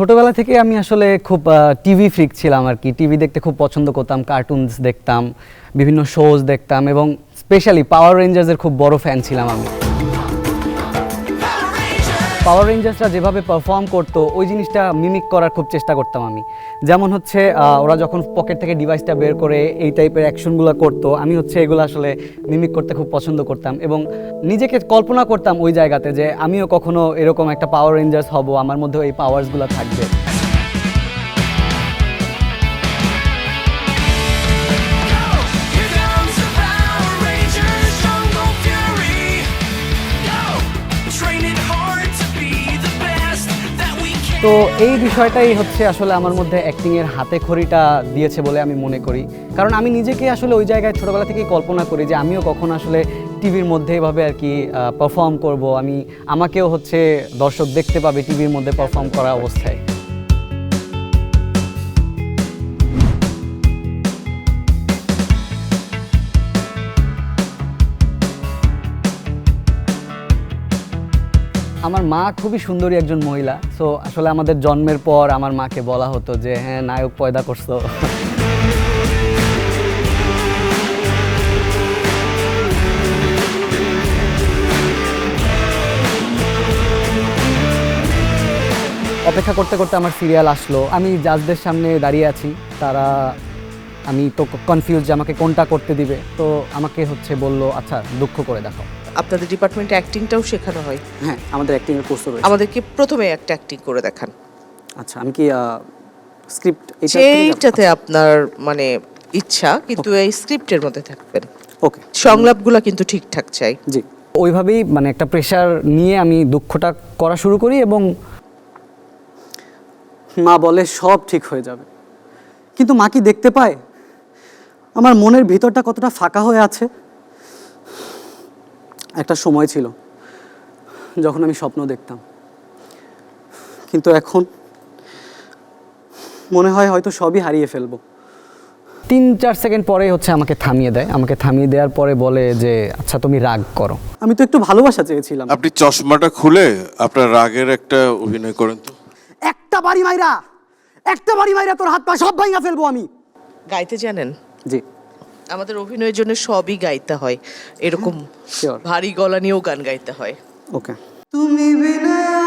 ছোটবেলা থেকে আমি আসলে খুব টিভি ফ্রিক ছিলাম আর কি। টিভি দেখতে খুব পছন্দ করতাম কার্টুনস দেখতাম, বিভিন্ন শোজ দেখতাম এবং স্পেশালি পাওয়ার রেঞ্জার্সের খুব বড় ফ্যান ছিলাম আমি। পাওয়ার রেঞ্জার্সরা যেভাবে পারফর্ম করতো, ওই জিনিসটা মিমিক করার খুব চেষ্টা করতাম আমি। যেমন হচ্ছে ওরা যখন পকেট থেকে ডিভাইসটা বের করে এই টাইপের অ্যাকশনগুলো করতো, আমি হচ্ছে এগুলো আসলে মিমিক করতে খুব পছন্দ করতাম এবং নিজেকে কল্পনা করতাম ওই জায়গাতে যে আমিও কখনো এরকম একটা পাওয়ার রেঞ্জার্স হব, আমার মধ্যে এই পাওয়ার্সগুলো থাকবে। তো এই বিষয়টাই হচ্ছে আসলে আমার মধ্যে অ্যাক্টিংয়ের হাতে খড়িটা দিয়েছে বলে আমি মনে করি। কারণ আমি নিজেকে আসলে ওই জায়গায় ছোটোবেলা থেকেই কল্পনা করি যে আমিও কখন আসলে টিভির মধ্যে এভাবে আর কি পারফর্ম করব। আমি, আমাকেও হচ্ছে দর্শক দেখতে পাবে টিভির মধ্যে পারফর্ম করা অবস্থায়। আমার মা খুবই সুন্দরী একজন মহিলা। সো আসলে আমাদের জন্মের পর আমার মাকে বলা হতো যে হ্যাঁ নায়ক পয়দা করছ। অপেক্ষা করতে করতে আমার সিরিয়াল আসলো। আমি জাজদের সামনে দাঁড়িয়ে আছি। তারা, আমি তো কনফিউজ যে আমাকে কোনটা করতে দিবে। তো আমাকে হচ্ছে বলল আচ্ছা দুঃখ করে দেখাও। আপনাদের ডিপার্টমেন্টে অ্যাক্টিংটাও শেখানো হয়। হ্যাঁ আমাদের অ্যাক্টিংয়ের কোর্সও রয়েছে। আমাদেরকে প্রথমে একটা অ্যাক্টিং করে দেখান। আচ্ছা আমি কি স্ক্রিপ্ট সেইটাতে আপনার মানে ইচ্ছা কিন্তু এই স্ক্রিপ্টের মধ্যে থাকবেন। ওকে সংলাপগুলো কিন্তু ঠিকঠাক চাই। জি। ওইভাবেই মানে একটা প্রেশার নিয়ে আমি দুঃখটা করা শুরু করি এবং মা বলে সব ঠিক হয়ে যাবে। কিন্তু মা কি দেখতে পায়? আমার মনের ভিতরটা কতটা ফাঁকা হয়ে আছে? একটা সময় ছিল যখন আমি স্বপ্ন দেখতাম। কিন্তু এখন মনে হয় হয়তো সবই হারিয়ে ফেলব। তিন চার সেকেন্ড পরে হচ্ছে আমাকে থামিয়ে দেয়। আমাকে থামিয়ে দেওয়ার পরে বলে যে আচ্ছা তুমি রাগ করো। আমি তো একটু ভালোবাসা চেয়েছিলাম। আপনি চশমাটা খুলে আপনার রাগের একটা অভিনয় করেন তো। একটা বাড়ি মাইরা একটা বাড়ি মাইরা তোর হাত পা সব ভাঙা ফেলব আমি। গাইতে জানেন? জি। আমাদের অভিনয়ের জন্য সবই গাইতে হয়। এরকম ভারী গলা নিয়েও গান গাইতে হয়। ওকে তুমি বিনে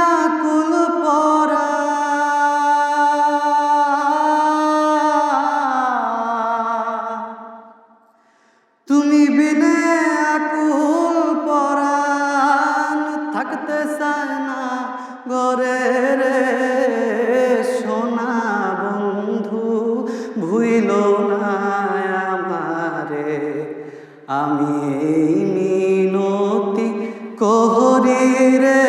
কোহরি রে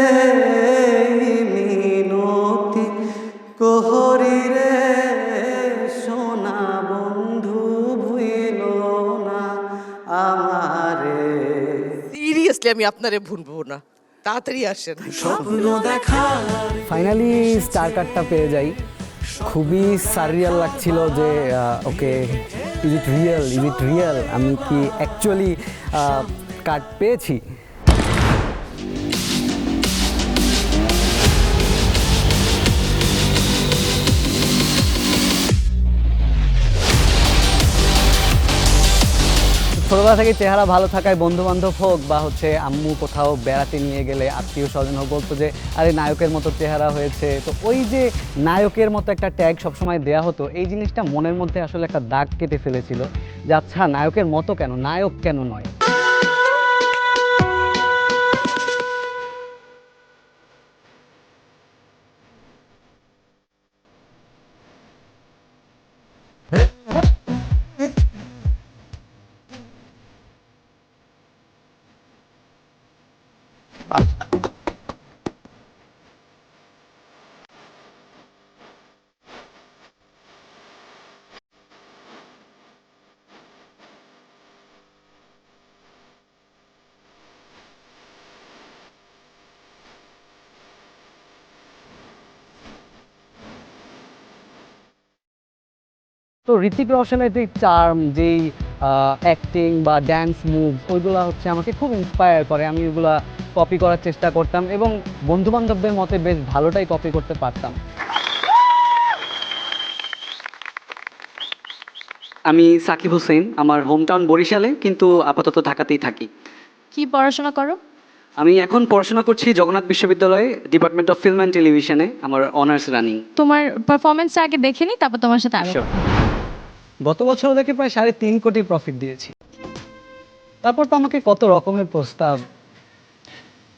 মিনতি কোহরি রে সোনা বন্ধু ভুইল না আমারে। সিরিয়াসলি আমি আপনারে ভুলবো না। তাড়াতাড়ি আসেন। ফাইনালি স্টার কার্ডটা পেয়ে যাই। খুবই সারিয়াল লাগছিল যে okay is it real is it real আমি কি অ্যাকচুয়ালি কার্ড পেয়েছি? ছোটবেলা থেকে চেহারা ভালো থাকায় বন্ধু বান্ধব হোক বা হচ্ছে আম্মু কোথাও বেড়াতে নিয়ে গেলে আত্মীয় স্বজন হোক বলতো যে, আরে, নায়কের মতো চেহারা হয়েছে। তো ওই যে নায়কের মতো একটা ট্যাগ সবসময় দেয়া হতো, এই জিনিসটা মনের মধ্যে আসলে একটা দাগ কেটে ফেলেছিল যে আচ্ছা নায়কের মতো কেন? নায়ক কেন নয়? তো ঋতিক রোশনের যে চার্ম যেই অ্যাক্টিং বা ড্যান্স মুভ ওইগুলো হচ্ছে আমাকে খুব ইন্সপায়ার করে। আমি ওইগুলো কপি করার চেষ্টা করতাম এবং বন্ধুবান্ধবদের মতে বেশ ভালোটাই কপি করতে পারতাম। আমি সাকিব হোসেন আমার হোম টাউন বরিশালে কিন্তু আপাতত ঢাকাতেই থাকি। কি পড়াশোনা করো? আমি এখন পড়াশোনা করছি জগন্নাথ বিশ্ববিদ্যালয়ে ডিপার্টমেন্ট অফ ফিল্ম অ্যান্ড টেলিভিশনে আমার অনার্স রানিং তোমার পারফরমেন্সটা আগে দেখেনি তারপর তোমার সাথে আসো গত বছর ওদেরকে প্রায় সাড়ে তিন কোটি প্রফিট দিয়েছি। তারপর তো আমাকে কত রকমের প্রস্তাব।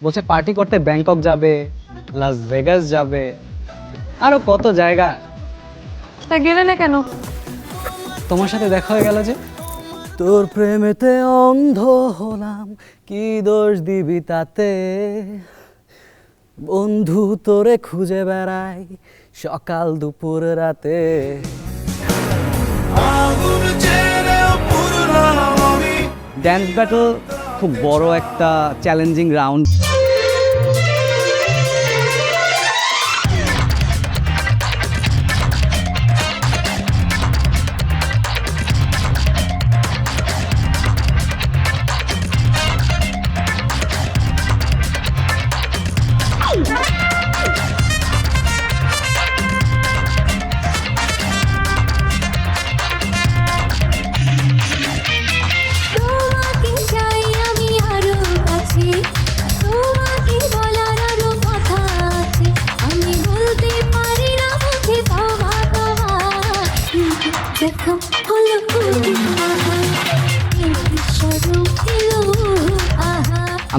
বলছে পার্টি করতে ব্যাংকক যাবে লাস ভেগাস যাবে আরও কত জায়গা। তা গেলে না কেন? তোমার সাথে দেখা হয়ে গেল যে। তোর প্রেমেতে অন্ধ হলাম কি দোষ দিবি তাতে? বন্ধু তোরে খুঁজে বেড়াই সকাল দুপুর রাতে। ড্যান্স ব্যাটল খুব বড় একটা চ্যালেঞ্জিং রাউন্ড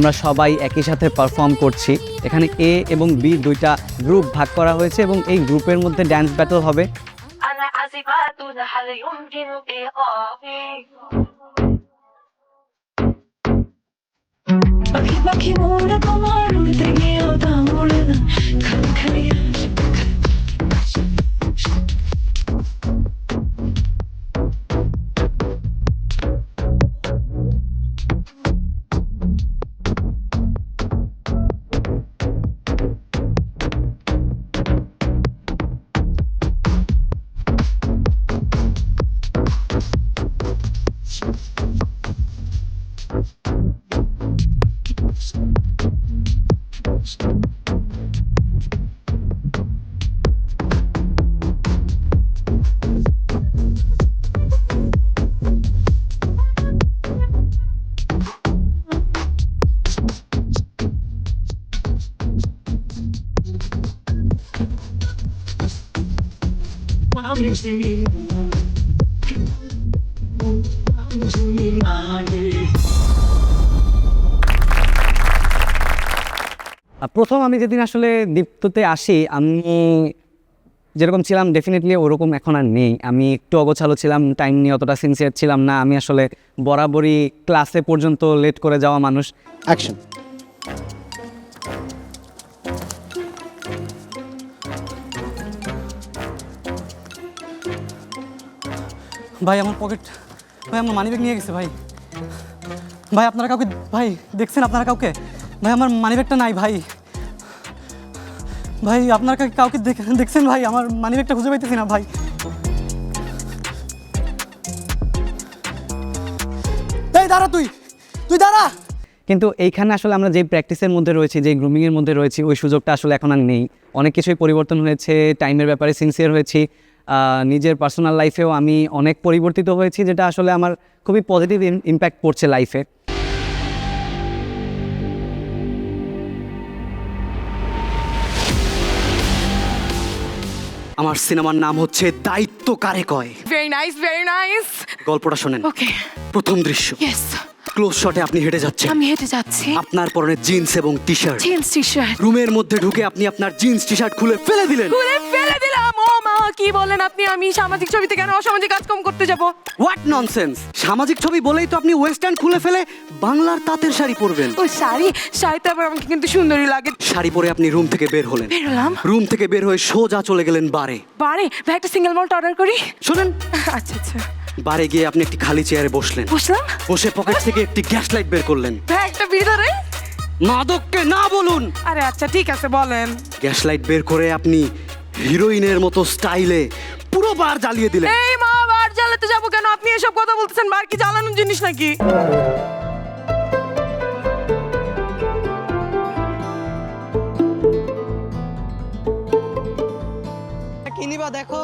আমরা সবাই একই সাথে পারফর্ম করছি এখানে এ এবং বি দুইটা গ্রুপ ভাগ করা হয়েছে এবং এই গ্রুপের মধ্যে ড্যান্স ব্যাটল হবে প্রথম আমি যেদিন আসলে দীপ্ততে আসি, আমি যেরকম ছিলাম ডেফিনেটলি ওরকম এখন আর নেই। আমি একটু অগোছালো ছিলাম টাইম নিয়ে অতটা সিনসিয়ার ছিলাম না। আমি আসলে বরাবরই ক্লাসে পর্যন্ত লেট করে যাওয়া মানুষ। অ্যাকশন ভাই, আমার পকেট ভাই, আমার মানিব্যাগ নিয়ে গেছে, ভাই। ভাই, আপনারা কাউকে ভাই, দেখছেন আপনারা কাউকে? ভাই, আমার মানিব্যাগটা নাই, ভাই। ভাই, আপনারা কাউকে- কাউকে দেখ- দেখছেন, ভাই? আমার মানিব্যাগটা খুঁজে পাইতেছি না, ভাই। দাঁড়া তুই। তুই দাঁড়া। কিন্তু এইখানে আসলে আমরা যে প্র্যাকটিসের মধ্যে রয়েছি, যে গ্রুমিংয়ের মধ্যে রয়েছি, ওই সুযোগটা আসলে এখন আর নেই। অনেক কিছুই পরিবর্তন হয়েছে টাইমের ব্যাপারে সিনসিয়ার হয়েছি। নিজের পার্সোনাল লাইফেও আমি অনেক পরিবর্তিত হয়েছি যেটা আসলে আমার খুবই পজিটিভ ইম্প্যাক্ট পড়ছে লাইফে আমার সিনেমার নাম হচ্ছে দায়িত্ব কারে কয়? Very nice, very nice. গল্পটা শোনেন। Okay. প্রথম দৃশ্য। Yes. ক্লোজ শটে আপনি হেঁটে যাচ্ছেন। আমি হেঁটে যাচ্ছি। আপনার পরনে জিন্স এবং T shirt jeans T shirt রুমের মধ্যে ঢুকে আপনি আপনার জিন্স টি শার্ট খুলে ফেলে দিলেন। খুলে ফেলে দিলাম ও কি বলেন আপনি? আমি সামাজিক ছবিতে কেন অসামাজিক কাজকর্ম করতে যাব? হোয়াট ননসেন্স সামাজিক ছবি বলেই তো আপনি ওয়েস্টার্ন খুলে ফেলে বাংলার তাঁতের শাড়ি পরবেন। ও শাড়ি? শাড়িতে আবার আমাকে কিন্তু সুন্দরী লাগে। শাড়ি পরে আপনি রুম থেকে বের হলেন। বেরোলাম রুম থেকে বের হয়ে সোজা চলে গেলেন বারে। বারে? ভাই একটা সিঙ্গেল মল্ট অর্ডার করি? শোনেন। আচ্ছা আচ্ছা। বারে গিয়ে আপনি একটি খালি চেয়ারে বসলেন। বসলাম? বসে পকেট থেকে একটি গ্যাস লাইট বের করলেন। ভাই একটা ভিতরে মাদককে না বলুন! আরে আচ্ছা ঠিক আছে বলেন। গ্যাস লাইট বের করে আপনি হিরোইনের মতো স্টাইলে পুরো বার জ্বালিয়ে দিলেন এই মা বার জ্বালাতে যাব কেন? আপনি এসব কথা বলতেছেন বার কি জ্বালানোর জিনিস নাকি? কিনিবা দেখো।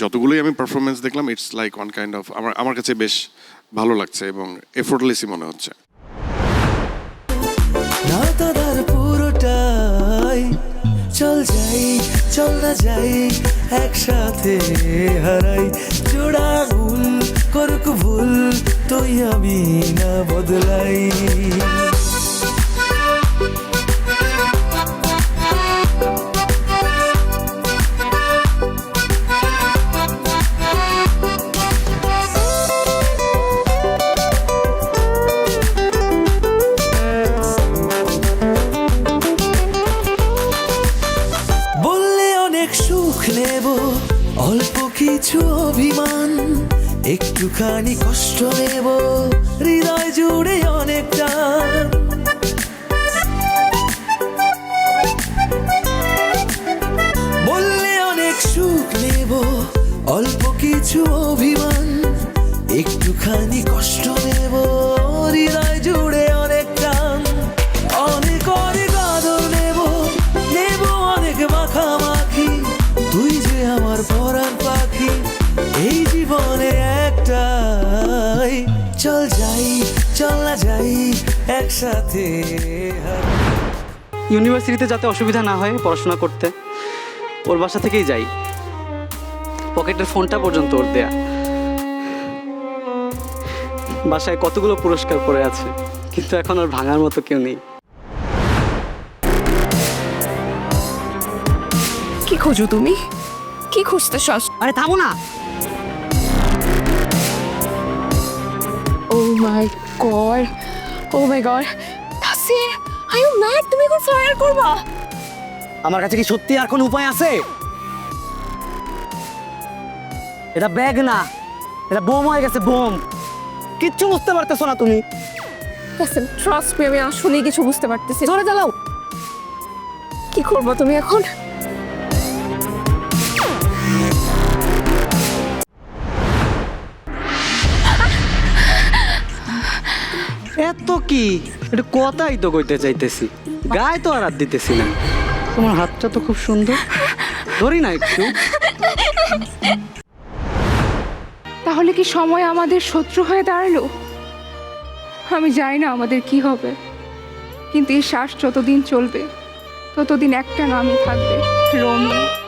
যতগুলোই আমি পারফরমেন্স দেখলাম it's like one kind of আমার আমার কাছে বেশ ভালো লাগছে এবং এফোর্টলেসই মনে হচ্ছে। পুরোটাই, চল যাই, চল না যাই, একসাথে হারাই। জোড়া ভুল, করুক ভুল, তুই আমি না বদলাই। চল যাই চল না যাই একসাথে ইউনিভার্সিটিতে যাতে অসুবিধা না হয় পড়াশোনা করতে ওর বাসা থেকেই যাই। পকেটের ফোনটা পর্যন্ত ওর দেয়া। বাসায় কতগুলো পুরস্কার পড়ে আছে কিন্তু এখন আর ভাঙার মতো কেউ নেই। কি খোঁজো তুমি? কি খুঁজতে শ্বাস আরে থামো না! My god oh my god Tasir I you mad তুমি এখন ফায়ার করবা? আমার কাছে কি সত্যি আর কোনো উপায় আছে? এটা ব্যাগ না। এটা বোম হয়ে গেছে বোম। কিচ্ছু বুঝতে পারতেছো না তুমি। লিসেন ট্রাস্ট মি আমি আসলেই কিছু বুঝতে পারতেছি। ধরে চালাও। কি করব তুমি এখন? এত কি? এটা কথাই তো কইতে চাইতেছি। গায়ে তো আর দিতেছি না। তোমার হাতটা তো খুব সুন্দর। ধরি না একটু। তাহলে কি সময় আমাদের শত্রু হয়ে দাঁড়াল? আমি জানি না আমাদের কি হবে। কিন্তু এই শ্বাস যতদিন চলবে, ততদিন একটা নামই থাকবে রোমিও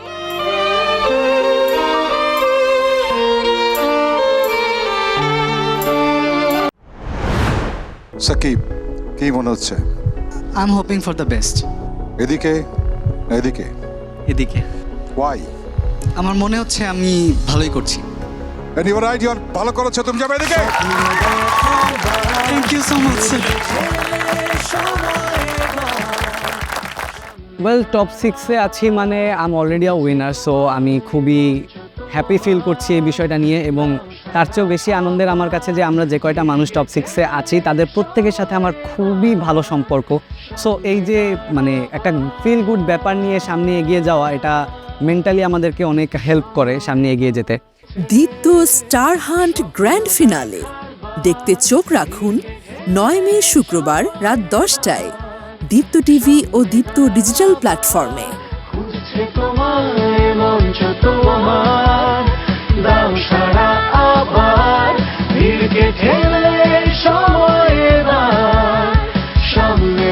সাকিব কি মনে হচ্ছে I am hoping for the best এদিকে এদিকে। এদিকে। ওয়াই আমার মনে হচ্ছে আমি ভালোই করছি। এন্ড ইউ রাইট ইউ ভালো করেছ তুমি যাবে এদিকে। Thank you so much well top সিক্সে আছি মানে I am already a winner so আমি খুবই হ্যাপি ফিল করছি এই বিষয়টা নিয়ে এবং তার চেয়েও বেশি আনন্দের আমার কাছে যে আমরা যে কয়টা মানুষ টপ সিক্সে আছি তাদের প্রত্যেকের সাথে আমার খুবই ভালো সম্পর্ক। সো এই যে মানে একটা ফিল গুড ব্যাপার নিয়ে সামনে এগিয়ে যাওয়া এটা মেন্টালি আমাদেরকে অনেক হেল্প করে সামনে এগিয়ে যেতে। Deepto star hunt grand finale দেখতে চোখ রাখুন নয় মে শুক্রবার রাত দশটায় দীপ্ত টিভি ও দীপ্ত ডিজিটাল প্ল্যাটফর্মে। দাও সারা আবার। ভিড়কে ঠেলে সময় না সামনে